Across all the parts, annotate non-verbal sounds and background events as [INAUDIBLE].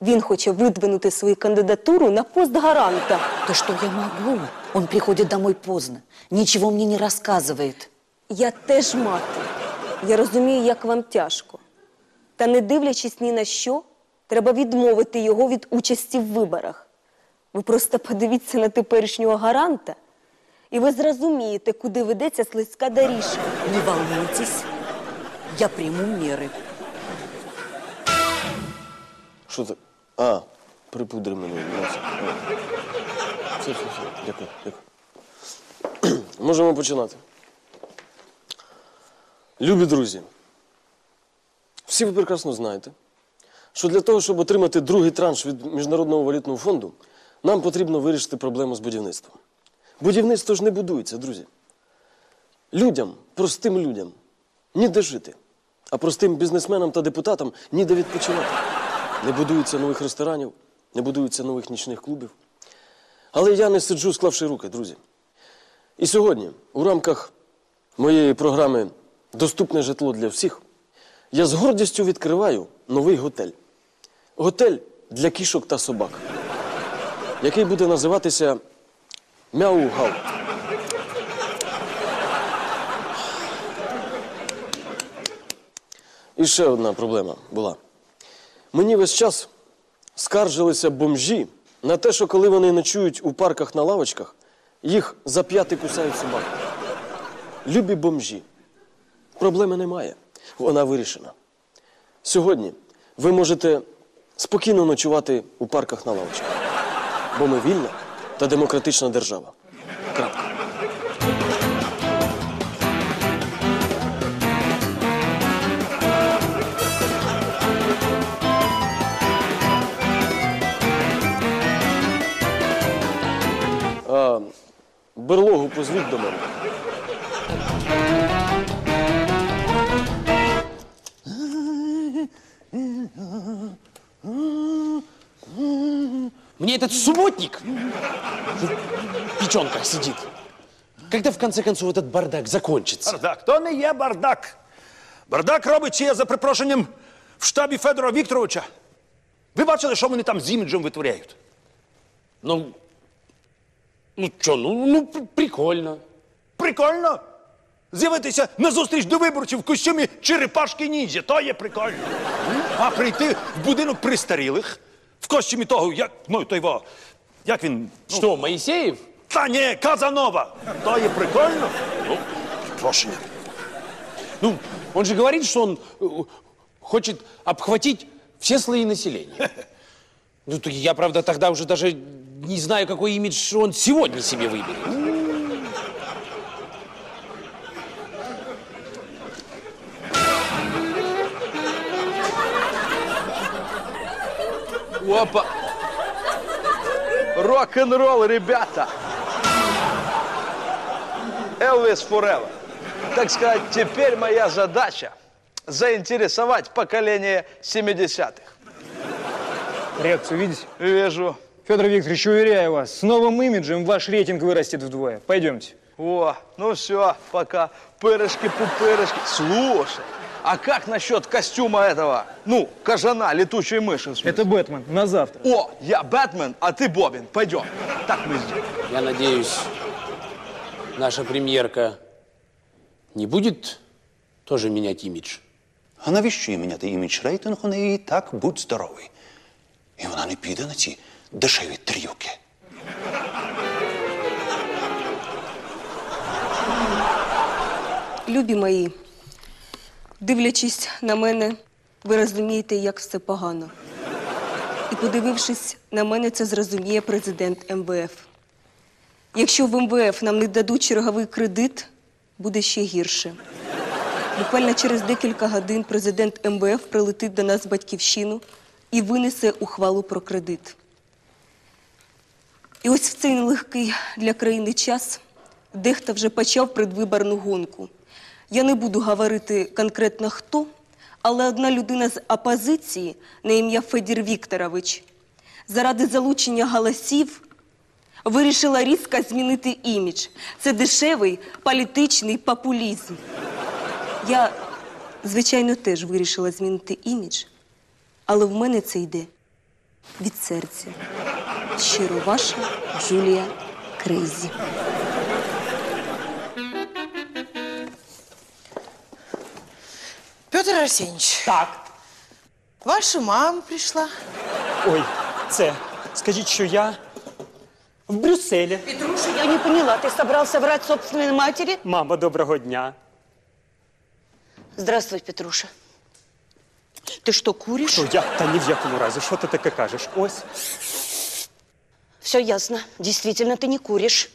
Він хоче видвинути свою кандидатуру на пост гаранта. Да что я могу? Он приходит домой поздно, ничего мне не рассказывает. Я теж мати. Я розумію, як вам тяжко. Та не дивлячись ні на що, треба відмовити його від участі в виборах. Ви просто подивіться на теперішнього гаранта, і ви зрозумієте, куди ведеться слизька доріжка. Не волнуйтесь, я приму меры. Що це? А, припудрив мене. Все, все, все. Дякую, дякую. [CLEARS THROAT] Можемо починати. Любі друзі, всі ви прекрасно знаєте, що для того, щоб отримати другий транш від Міжнародного валютного фонду, нам потрібно вирішити проблему з будівництвом. Будівництво ж не будується, друзі. Людям, простим людям, ніде жити, а простим бізнесменам та депутатам ніде відпочивати. Не будується нових ресторанів, не будується нових нічних клубів. Але я не сиджу, склавши руки, друзі. І сьогодні, у рамках моєї програми Доступне житло для всіх, я з гордістю відкриваю новий готель. Готель для кішок та собак, який буде називатися Мяу Гау. І ще одна проблема була. Мені весь час скаржилися бомжі на те, що коли вони ночують у парках на лавочках, їх за п'яти кусають собаки. Любі бомжі. Проблеми немає. Вона вирішена. Сьогодні ви можете спокійно ночувати у парках на лавочках. Бо ми вільна та демократична держава. А, берлогу позвіть до мене. Мне этот субботник в печенках сидит. Когда в конце концов этот бардак закончится? Бардак, то не є бардак. Бардак робить ще за припрошенням в штабі Федора Вікторовича. Ви бачили, що вони там з іміджем витворяють? Ну, ну что, ну, ну прикольно. Прикольно. З'явитися на зустріч до виборців в костюмі черепашки ніндзя. То є прикольно. А прийти в будинок престарілих в костюмі того, як, ну, той во, як він, Что, Моисеев? та ні, Казанова. То є прикольно. Ну, припрошення. Ну, он же говорит, что он э, хочет обхватить все слои населения. [LAUGHS] Ну, так я, правда, тогда уже даже не знаю, какой имидж он сегодня себе выберет. Опа! Рок-н-ролл, ребята! Элвис Forever. Так сказать, теперь моя задача заинтересовать поколение 70-х. Реакцию видите? Вижу. Федор Викторович, уверяю вас, с новым имиджем ваш рейтинг вырастет вдвое. Пойдемте. О, ну все, пока. Пырышки-пупырышки. Слушай, а как насчет костюма этого, ну, кожана, летучей мыши? в смысле? Это Бэтмен. На завтра. О, я Бэтмен, а ты Бобин. Пойдем. Так мы сделаем. Я надеюсь, наша премьерка не будет тоже менять имидж. А навіщо їй міняти імідж рейтинг? У неї і так будь здоровий. І вона не піде на ці дешеві трюки. Любі мої, дивлячись на мене, ви розумієте, як все погано. І подивившись на мене, це зрозуміє президент МВФ. Якщо в МВФ нам не дадуть черговий кредит, буде ще гірше. Буквально через декілька годин президент МВФ прилетить до нас в батьківщину і винесе ухвалу про кредит. І ось в цей нелегкий для країни час дехто вже почав предвиборну гонку. Я не буду говорити конкретно хто, але одна людина з опозиції на ім'я Федір Вікторович заради залучення голосів вирішила різко змінити імідж. Це дешевий політичний популізм. Я, звичайно, теж вирішила змінити імідж, але в мене це йде від серця. Щиро ваша Джулія Крейзі. Петр Арсеньевич, Так. ваша мама пришла. Ой, це. Скажіть, що я в Брюсселі. Петруша, я не поняла, ты собрался врать собственной матери? Мама, доброго дня. Здравствуй, Петруша. Ты что, куришь? Що я? Та ні в якому разі. Що ти таке кажеш? Ось. Все ясно. Действительно, ты не куришь.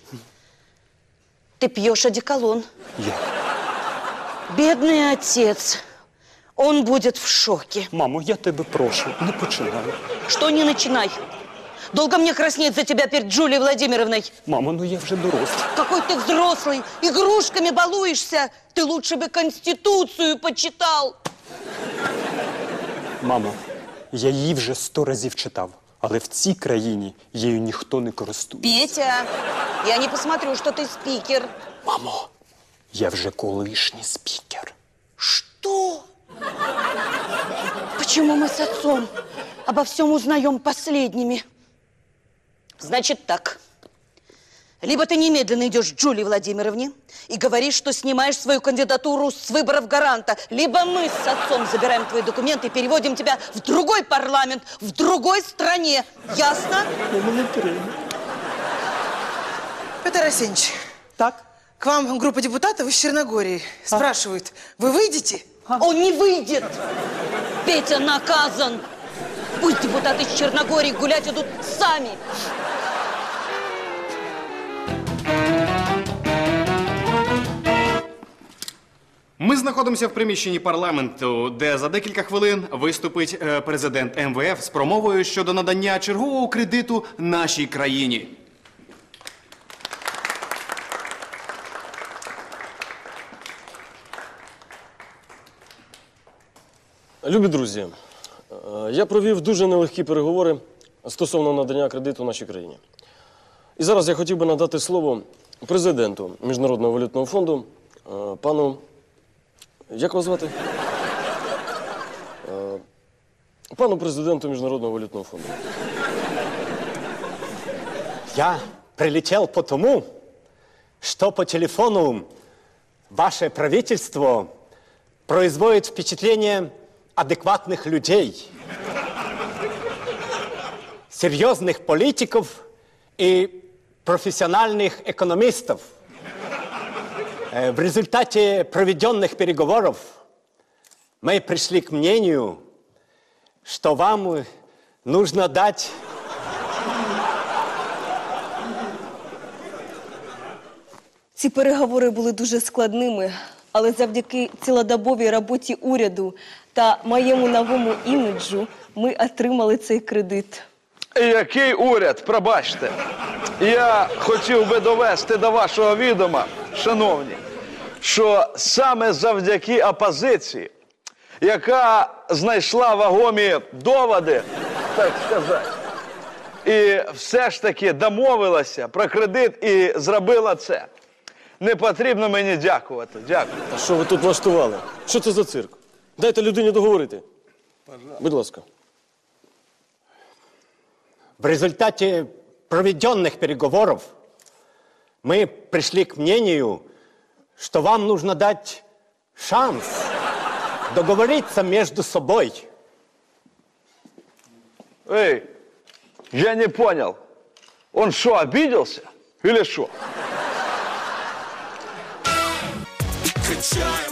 Ты пьешь одеколон. Я. Бедный отец. Он будет в шоке. Мамо, я тебе прошу, не починай. Что не начинай. Долго мне краснеть за тебя перед Джулией Владимировной. Мамо, ну я вже дорослий. Какой ты взрослый, игрушками балуешься. Ты лучше бы Конституцию почитал. Мамо, я її вже сто разів читав, але в цій країні її ніхто не користує. Петя, я не посмотрю, что ты спикер. Мамо, я вже колишній спікер. Что? Почему мы с отцом обо всем узнаем последними? Значит так. Либо ты немедленно идешь к Джулии Владимировне и говоришь, что снимаешь свою кандидатуру с выборов гаранта, либо мы с отцом забираем твои документы и переводим тебя в другой парламент, в другой стране. Ясно? Петр Арсеньевич, Так? к вам группа депутатов из Черногории. Спрашивают, вы выйдете? Он не выйдет. Петя наказан. Пусть депутаты из Черногории гулять идут сами. Ми знаходимося в приміщенні парламенту, де за декілька хвилин виступить е, президент МВФ з промовою щодо надання чергового кредиту нашій країні. Любі друзі, е, я провів дуже нелегкі переговори стосовно надання кредиту нашій країні. І зараз я хотів би надати слово президенту Міжнародного валютного фонду, е, пану. Як вас звати? Е, Пану президенту Міжнародного валютного фонду. Я прилетел потому, что по телефону ваше правительство производит впечатление адекватных людей, серьезных политиков и профессиональных экономистов. Э, В результате проведенных переговоров мы пришли к мнению, что вам э, нужно дать Ці переговори були дуже складними, але завдяки цілодобовій роботі уряду та моєму новому іміджу ми отримали цей кредит. І який уряд, пробачте. Я хотів би довести до вашого відома, шановні, що саме завдяки опозиції, яка знайшла вагомі доводи, так сказати, і все ж таки домовилася про кредит і зробила це. Не потрібно мені дякувати. Дякую. А що ви тут влаштували? Що це за цирк? Дайте людині договорити. Будь ласка. В результате проведенных переговоров мы пришли к мнению, что вам нужно дать шанс договориться между собой. Эй, я не понял. Он что, обиделся? Или что? качаем